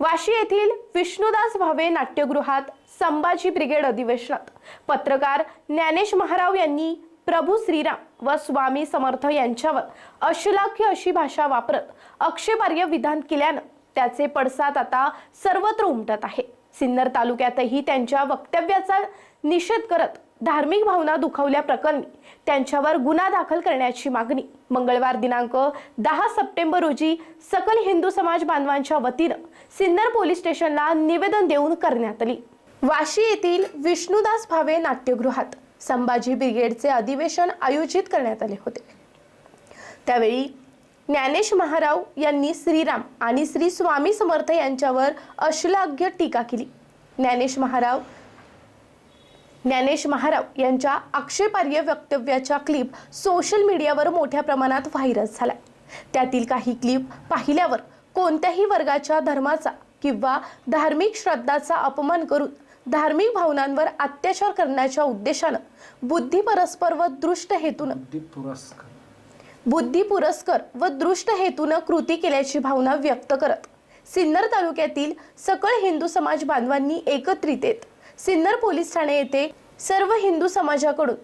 वाशी येथील विष्णुदास भावे नाट्यगृहात संभाजी ब्रिगेड अधिवेशनात. पत्रकार ज्ञानेश महाराव यांनी प्रभू श्रीराम व स्वामी समर्थ यांच्यावर अशुलाख्य अशी भाषा वापरत अक्षेपार्य विधान केल्यानं त्याचे पडसाद आता सर्वत्र उमटत आहे. सिन्नर तालुक्यातही त्यांच्या वक्तव्याचा निषेध करत धार्मिक भावना दुखावल्या प्रकरणी त्यांच्यावर गुन्हा दाखल करण्याची मागणी. मंगळवार दिनांक दहा सप्टेंबर रोजी सकल हिंदू समाज बांधवांच्या वतीनं सिन्नर पोलीस स्टेशनला निवेदन देऊन करण्यात आली. वाशी येथील विष्णुदास भावे नाट्यगृहात संभाजी ब्रिगेडचे अधिवेशन आयोजित करण्यात आले होते. त्यावेळी ज्ञानेश महाराव यांनी श्रीराम आणि श्री स्वामी समर्थ यांच्यावर अश्लाघ्य टीका केली. ज्ञानेश महाराव ज्ञानेश महाराव यांच्या आक्षेपार्ह वक्तव्याच्या क्लिप सोशल मीडियावर मोठ्या प्रमाणात व्हायरल झाल्या. त्यातील काही क्लिप पाहिल्यावर कोणत्याही वर्गाच्या धर्माचा किंवा धार्मिक श्रद्धाचा अपमान करून धार्मिक भावनांवर अत्याचार करण्याच्या उद्देशानं बुद्धी परस्पर व दृष्ट हेतून बुद्धी पुरस्कर व दृष्ट हेतून कृती केल्याची भावना व्यक्त करत सिन्नर तालुक्यातील सकळ हिंदू समाज बांधवांनी एकत्रित येत सिन्नर पोलीस ठाणे येथे सर्व हिंदू समाजाकडून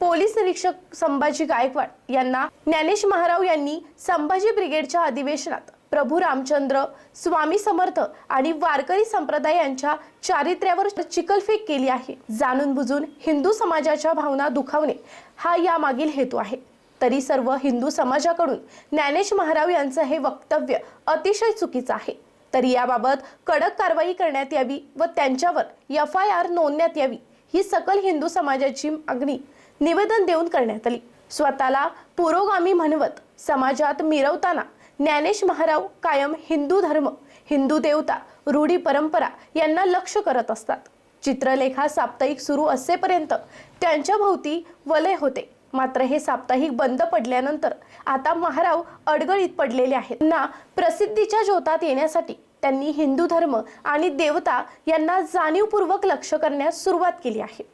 पोलीस निरीक्षक संभाजी गायकवाड यांना ज्ञानेश महाराव यांनी संभाजी ब्रिगेडच्या अधिवेशनात प्रभू रामचंद्र स्वामी समर्थ आणि वारकरी संप्रदाय यांच्या चारित्र्यावर चिकलफेक केली आहे. जाणून बुजून हिंदू समाजाच्या भावना दुखावणे हा यामागील हेतू आहे. तरी सर्व हिंदू समाजाकडून ज्ञानेश महाराव यांचं हे वक्तव्य अतिशय चुकीचं आहे. तरी याबाबत कडक कारवाई करण्यात यावी व त्यांच्यावर एफ आय आर नोंदण्यात यावी ही सकल हिंदू समाजाची मागणी निवेदन देऊन करण्यात आली. स्वतःला पुरोगामी म्हणवत समाजात मिरवताना ज्ञानेश महाराव कायम हिंदू धर्म हिंदू देवता रूढी परंपरा यांना लक्ष करत असतात. चित्रलेखा साप्ताहिक सुरू असेपर्यंत त्यांच्या भोवती वलय होते. मात्र हे साप्ताहिक बंद पडल्यानंतर आता महाराव अडगळीत पडलेले आहेत. ना प्रसिद्धीच्या ज्योतात येण्यासाठी त्यांनी हिंदू धर्म आणि देवता यांना जाणीवपूर्वक लक्ष करण्यास सुरुवात केली आहे.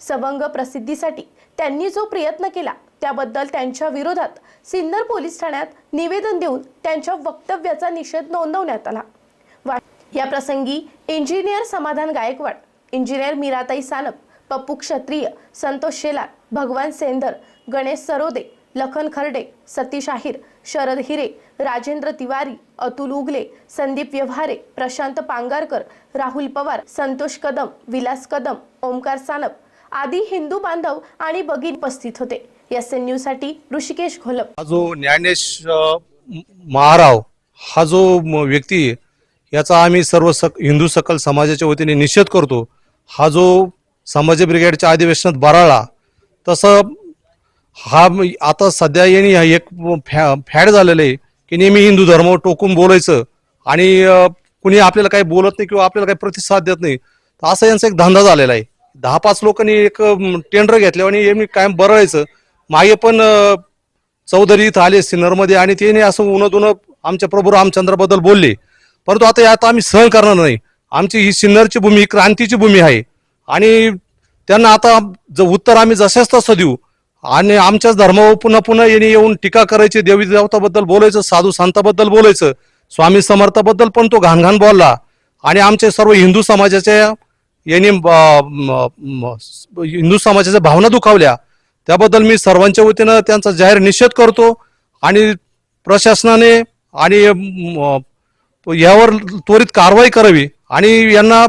सबंग प्रसिद्धीसाठी त्यांनी जो प्रयत्न केला त्याबद्दल त्यांच्या विरोधात सिन्नर पोलीस ठाण्यात निवेदन देऊन त्यांच्या वक्तव्याचा निषेध नोंदवण्यात आला. या प्रसंगी इंजिनियर समाधान गायकवाड इंजिनियर मीराताई सानप पप्पू क्षत्रिय संतोष शेलार भगवान सेंधर गणेश सरोदे लखन खर्डे सतीश आहिर शरद हिरे राजेंद्र तिवारी अतुल उगले संदीप व्यवहारे प्रशांत पांगारकर राहुल पवार संतोष कदम विलास कदम ओमकार सानप आदी हिंदू बांधव आणि बगीन उपस्थित होते. एस एन न्यूजसाठी ऋषिकेश घोलप हा जो ज्ञानेश महाराव हा जो व्यक्ती याचा आम्ही सर्व सक हिंदू सकल समाजाच्या वतीने निषेध करतो. हा जो संभाजी ब्रिगेडच्या अधिवेशनात बराळा. तसं हा आता सध्या यांनी एक फॅ फॅड झालेलं आहे की नेहमी हिंदू धर्म टोकून बोलायचं आणि कुणी आपल्याला काही बोलत नाही किंवा आपल्याला काही प्रतिसाद देत नाही. तर असा यांचा एक धंदा झालेला आहे. दहा पाच लोकांनी एक टेंडर घेतले आणि मी कायम बरळायचं. मागे पण चौधरी इथं आले सिन्नरमध्ये आणि त्याने असं उन्हा दुनं आमच्या प्रभू रामचंद्राबद्दल बोलले. परंतु आता आता आम्ही सहन करणार नाही. आमची ही सिन्नरची भूमी ही क्रांतीची भूमी आहे. आणि त्यांना आता ज उत्तर आम्ही जशाच तसं देऊ. आणि आमच्याच धर्मावर पुन्हा पुन्हा येणे येऊन टीका करायची देवी देवताबद्दल बोलायचं साधू संताबद्दल बोलायचं स्वामी समर्थाबद्दल पण तो घाण घाण बोलला. आणि आमचे सर्व हिंदू समाजाच्या यांनी हिंदू समाजाच्या भावना दुखावल्या. त्याबद्दल मी सर्वांच्या वतीनं त्यांचा जाहीर निषेध करतो आणि प्रशासनाने आणि यावर त्वरित कारवाई करावी. आणि यांना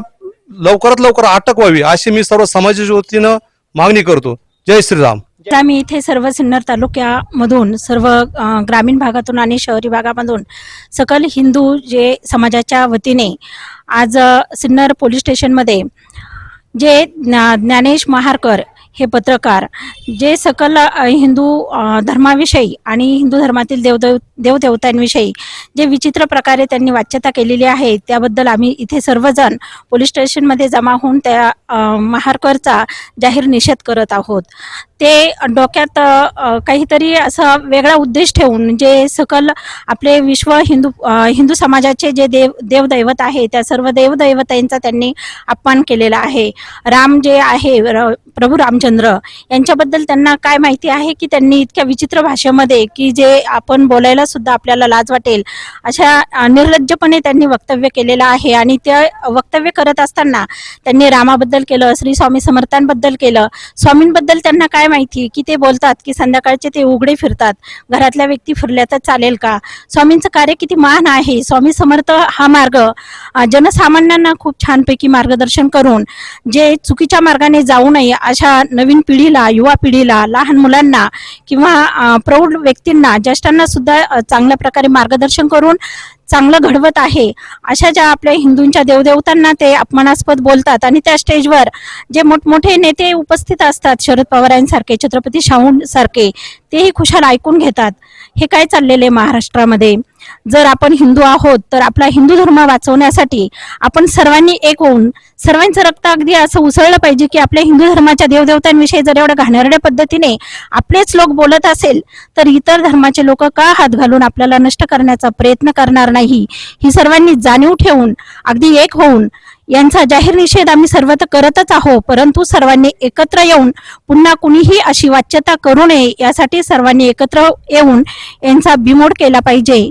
लवकरात लवकर अटक व्हावी अशी मी सर्व समाजाच्या वतीनं मागणी करतो. जय श्रीराम. आम्ही इथे सर्व सिन्नर तालुक्यामधून सर्व ग्रामीण भागातून आणि शहरी भागामधून सकल हिंदू जे समाजाच्या वतीने आज सिन्नर पोलीस स्टेशनमध्ये जे ज्ञा- ज्ञानेश महारकर हे पत्रकार जे सकल हिंदू धर्माविषयी आणि हिंदू धर्मातील देवदेव देवदेवतांविषयी जे विचित्र प्रकारे त्यांनी वाच्यता केलेली आहे त्याबद्दल आम्ही इथे सर्वजण पोलीस स्टेशनमध्ये जमा होऊन त्या महारकरचा जाहीर निषेध करत आहोत. ते डोक्यात काहीतरी असं वेगळा उद्देश ठेवून जे सकल आपले विश्व हिंदू हिंदू समाजाचे जे देव देवदैवत आहे त्या सर्व देवदैवतांचा त्यांनी अपमान केलेला आहे. राम जे आहे र- प्रभू राम रामचंद्र यांच्याबद्दल त्यांना काय माहिती आहे की त्यांनी इतक्या विचित्र भाषेमध्ये की जे आपण बोलायला सुद्धा आपल्याला लाज वाटेल अशा निर्लज्जपणे त्यांनी वक्तव्य केलेलं आहे आणि ते वक्तव्य करत असताना त्यांनी रामाबद्दल केलं श्री स्वामी समर्थांबद्दल केलं. स्वामींबद्दल त्यांना काय माहिती? की ते बोलतात की संध्याकाळचे ते उघडे फिरतात. घरातल्या व्यक्ती फिरल्या तर चालेल का? स्वामींचं कार्य किती महान आहे. स्वामी समर्थ हा मार्ग जनसामान्यांना खूप छानपैकी मार्गदर्शन करून जे चुकीच्या मार्गाने जाऊ नये अशा नवीन पिढीला युवा पिढीला लहान मुलांना किंवा प्रौढ व्यक्तींना ज्येष्ठांना सुद्धा चांगल्या प्रकारे मार्गदर्शन करून चांगलं घडवत आहे. अशा ज्या आपल्या हिंदूंच्या देवदेवतांना ते अपमानास्पद बोलतात आणि त्या स्टेजवर जे मोठमोठे नेते उपस्थित असतात शरद पवारांसारखे छत्रपती सारखे तेही खुशाल ऐकून घेतात. हे काय चाललेले महाराष्ट्रामध्ये? जर आपण हिंदू आहोत तर आपला हिंदू धर्म वाचवण्यासाठी आपण सर्वांनी एक होऊन सर्वांचं रक्त अगदी असं उसळलं पाहिजे की आपल्या हिंदू धर्माच्या देवदेवतांविषयी जर एवढ्या घाणेरड्या पद्धतीने आपलेच लोक बोलत असेल तर इतर धर्माचे लोक का हात घालून आपल्याला नष्ट करण्याचा प्रयत्न करणार नाही? ही सर्वांनी जाणीव ठेवून अगदी एक होऊन यांचा जाहीर निषेध आम्ही सर्व तर करतच आहोत परंतु सर्वांनी एकत्र येऊन पुन्हा कुणीही अशी वाच्यता करू नये यासाठी सर्वांनी एकत्र येऊन यांचा बिमोड केला पाहिजे.